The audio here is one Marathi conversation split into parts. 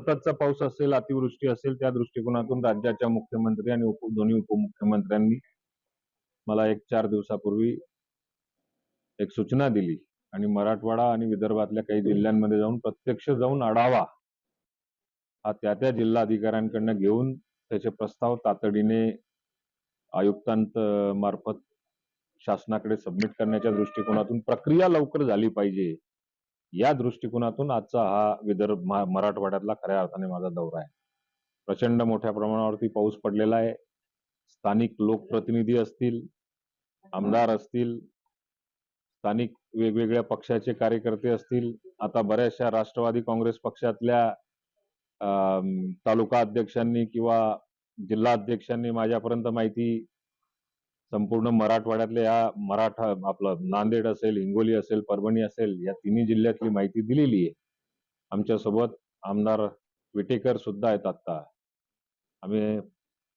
सततचा पाऊस असेल अतिवृष्टी असेल त्या दृष्टिकोनातून राज्याच्या मुख्यमंत्री आणि उप दोन्ही उपमुख्यमंत्र्यांनी मला एक चार दिवसापूर्वी एक सूचना दिली. आणि मराठवाडा आणि विदर्भातल्या काही जिल्ह्यांमध्ये जाऊन प्रत्यक्ष जाऊन आढावा हा त्या त्या जिल्हाधिकाऱ्यांकडनं घेऊन त्याचे प्रस्ताव तातडीने आयुक्तांत मार्फत शासनाकडे सबमिट करण्याच्या दृष्टिकोनातून प्रक्रिया लवकर झाली पाहिजे. या दृष्टिकोनातून आजचा हा विदर्भ मराठवाड्यातला खऱ्या अर्थाने माझा दौरा आहे. प्रचंड मोठ्या प्रमाणावरती पाऊस पडलेला आहे. स्थानिक लोकप्रतिनिधी असतील आमदार असतील स्थानिक वेगवेगळ्या पक्षाचे कार्यकर्ते असतील आता बऱ्याचशा राष्ट्रवादी काँग्रेस पक्षातल्या तालुका अध्यक्षांनी किंवा जिल्हा अध्यक्षांनी माझ्यापर्यंत माहिती संपूर्ण मराठवाड्यातल्या या मराठा आपलं नांदेड असेल हिंगोली असेल परभणी असेल या तिन्ही जिल्ह्यातली माहिती दिलेली आहे. आमच्यासोबत आमदार विटेकर सुद्धा आहेत आता आम्ही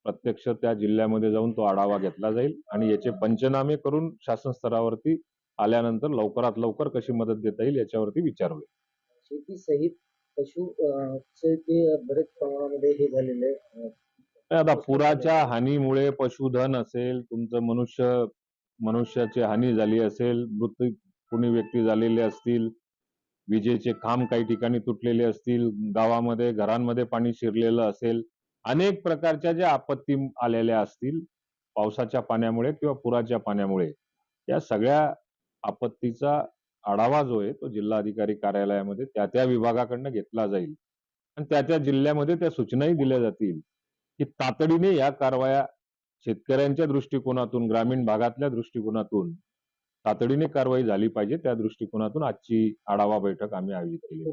प्रत्यक्ष त्या जिल्ह्यामध्ये जाऊन तो आढावा घेतला जाईल आणि याचे पंचनामे करून शासन स्तरावरती आल्यानंतर लवकरात लवकर कशी मदत देता येईल याच्यावरती विचार होईल शेती सहित पशु बरेच प्रमाणामध्ये हे झालेले आहे. आता पुराच्या हानीमुळे पशुधन असेल तुमचं मनुष्य मनुष्याची हानी झाली असेल मृत्यू कोणी व्यक्ती झालेले असतील विजेचे खांब काही ठिकाणी तुटलेले असतील गावामध्ये घरांमध्ये पाणी शिरलेलं असेल अनेक प्रकारच्या ज्या आपत्ती आलेल्या असतील पावसाच्या पाण्यामुळे किंवा पुराच्या पाण्यामुळे या सगळ्या आपत्तीचा आढावा जो आहे तो जिल्हाधिकारी कार्यालयामध्ये त्या त्या विभागाकडनं घेतला जाईल. आणि त्या त्या जिल्ह्यामध्ये त्या सूचनाही दिल्या जातील. की तातडीने या कारवाया शेतकऱ्यांच्या दृष्टिकोनातून ग्रामीण भागातल्या दृष्टिकोनातून तातडीने कारवाई झाली पाहिजे. त्या दृष्टिकोनातून आजची आढावा बैठक आम्ही आयोजित केली.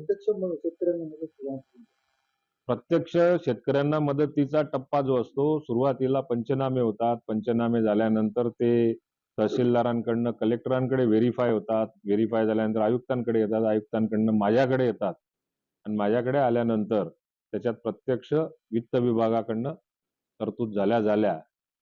प्रत्यक्ष शेतकऱ्यांना मदतीचा टप्पा जो असतो सुरुवातीला पंचनामे होतात. पंचनामे झाल्यानंतर ते तहसीलदारांकडनं कलेक्टरांकडे व्हेरीफाय होतात. व्हेरीफाय झाल्यानंतर आयुक्तांकडे येतात. आयुक्तांकडनं माझ्याकडे येतात. आणि माझ्याकडे आल्यानंतर त्याच्यात प्रत्यक्ष वित्त विभागाकडनं तरतूद झाल्या झाल्या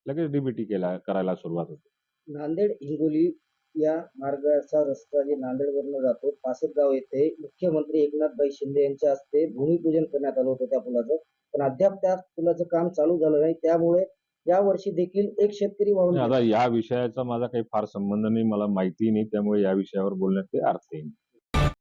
लगेच डीबीटी केला करायला सुरुवात होते. नांदेड हिंगोली या मार्गाचा रस्ता जे नांदेडवरनं जातो पासद गाव येथे मुख्यमंत्री एकनाथभाई शिंदे यांच्या हस्ते भूमिपूजन करण्यात आलं होतं त्या पुलाचं. पण अद्याप त्या पुलाचं काम चालू झालं नाही. त्यामुळे या वर्षी देखील एक शेतकरी वाहून आता या विषयाचा माझा काही फार संबंध नाही मला माहिती नाही त्यामुळे या विषयावर बोलण्यात काही अर्थ नाही